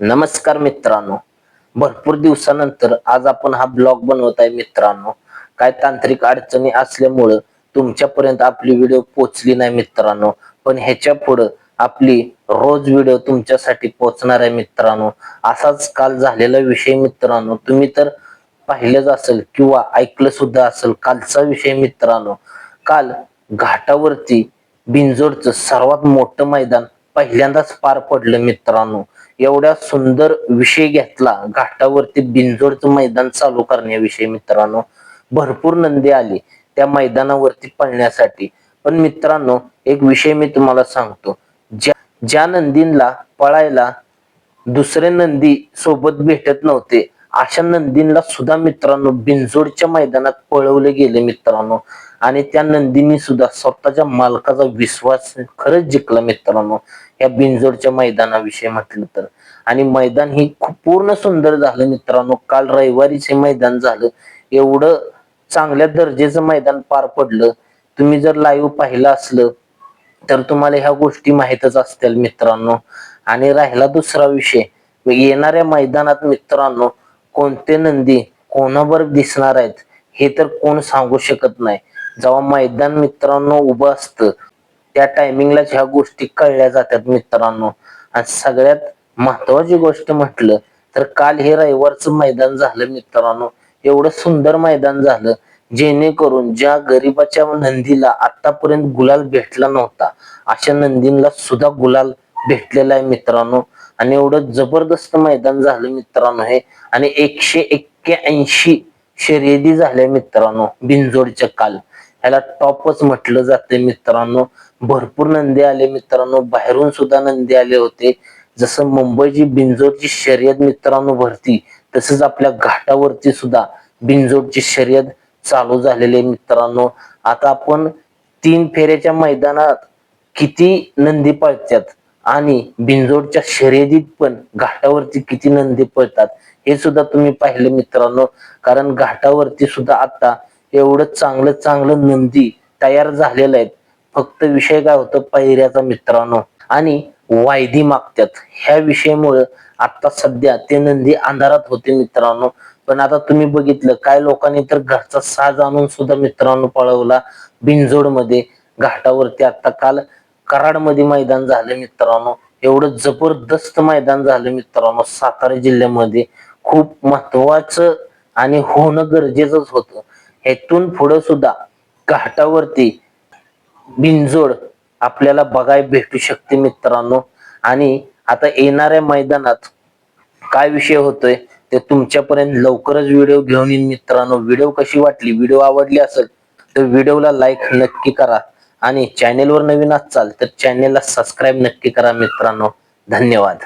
नमस्कार मित्रांनो. भरपूर दिवसानंतर आज आपण हा ब्लॉग बनवत आहे मित्रांनो. काय तांत्रिक अडचणी असल्यामुळं तुमच्यापर्यंत आपली व्हिडिओ पोचली नाही मित्रांनो. पण ह्याच्या पुढं आपली रोज व्हिडिओ तुमच्यासाठी पोचणार आहे मित्रांनो. असाच काल झालेला विषय मित्रांनो. तुम्ही तर पाहिलंच असेल किंवा ऐकलं सुद्धा असेल कालचा विषय मित्रांनो. काल घाटावरती बिंजोडचं सर्वात मोठं मैदान पहिल्यांदाच पार पडलं मित्रांनो. एवढ्या सुंदर विषय घेतला. घाटावरती बिंजोडचं मैदान चालू करण्याविषयी मित्रांनो. भरपूर नंदी आली त्या मैदानावरती पळण्यासाठी. पण मित्रांनो एक विषय मी तुम्हाला सांगतो. ज्या ज्या नंदींना पळायला दुसरे नंदी सोबत भेटत नव्हते अशा नंदींना सुद्धा मित्रांनो बिनजोडच्या मैदानात पळवले गेले मित्रांनो. आणि त्या नंदींनी सुद्धा स्वतःच्या मालकाचा विश्वास खरंच जिंकला मित्रांनो या बिनजोडच्या मैदानाविषयी म्हटलं तर. आणि मैदान ही खूप पूर्ण सुंदर झालं मित्रांनो. काल रविवारीच हे मैदान झालं. एवढं चांगल्या दर्जेचं मैदान पार पडलं. तुम्ही जर लाईव्ह पाहिलं असलं तर तुम्हाला ह्या गोष्टी माहीतच असतील मित्रांनो. आणि राहिला दुसरा विषय. येणाऱ्या मैदानात मित्रांनो कोणते नंदी कोणावर दिसणार आहेत हे तर कोण सांगू शकत नाही. जेव्हा मैदान मित्रांनो उभं असतं त्या टायमिंगलाच ह्या गोष्टी कळल्या जातात मित्रांनो. आणि सगळ्यात महत्वाची गोष्ट म्हटलं तर काल हे रविवारचं मैदान झालं मित्रांनो. एवढं सुंदर मैदान झालं जेणेकरून ज्या गरीबाच्या नंदीला आतापर्यंत गुलाल भेटला नव्हता अशा नंदींना सुद्धा गुलाल भेटलेला आहे मित्रांनो. आणि एवढं जबरदस्त मैदान झालं मित्रांनो हे. आणि एकशे एक्क्याऐंशी शर्यती झाल्या मित्रांनो बिनजोडच्या काल. ह्याला टॉपच म्हटलं जाते मित्रांनो. भरपूर नंदी आले मित्रांनो. बाहेरून सुद्धा नंदी आले होते. जसं मुंबईची बिनजोडची शर्यत मित्रांनो भरती तसंच आपल्या घाटावरती सुद्धा बिंजोडची शर्यत चालू झालेली आहे मित्रांनो. आता आपण तीन फेऱ्याच्या मैदानात किती नंदी पळतात आणि बिंजोडच्या शर्यतीत पण घाटावरती किती नंदी पळतात हे सुद्धा तुम्ही पाहिलं मित्रांनो. कारण घाटावरती सुद्धा आता एवढं चांगलं चांगलं नंदी तयार झालेलं आहेत. फक्त विषय काय होतं पैऱ्याचा मित्रांनो. आणि वायदी मागतात. ह्या विषयामुळं आता सध्या ते नंदी अंधारात होते मित्रांनो. पण आता तुम्ही बघितलं काय लोकांनी तर घरचा साज आणून सुद्धा मित्रांनो पळवला बिनजोडमध्ये घाटावरती आता काल कराडमध्ये मैदान झालं मित्रांनो. एवढं जबरदस्त मैदान झालं मित्रांनो. सातारा जिल्ह्यामध्ये खूप महत्वाचं आणि होणं गरजेचंच होतं. ह्यातून पुढे सुद्धा घाटावरती बिंजोड आपल्याला बघायला भेटू शकते मित्रांनो. आणि आता येणाऱ्या मैदानात काय विषय होतोय ते तुमच्यापर्यंत लवकरच व्हिडिओ घेऊन येईन मित्रांनो. व्हिडिओ कशी वाटली व्हिडिओ आवडली असेल तर व्हिडिओला लाईक नक्की करा. आणि चॅनेलवर नवीन असाल तर चॅनेलला सबस्क्राईब नक्की करा मित्रांनो. धन्यवाद.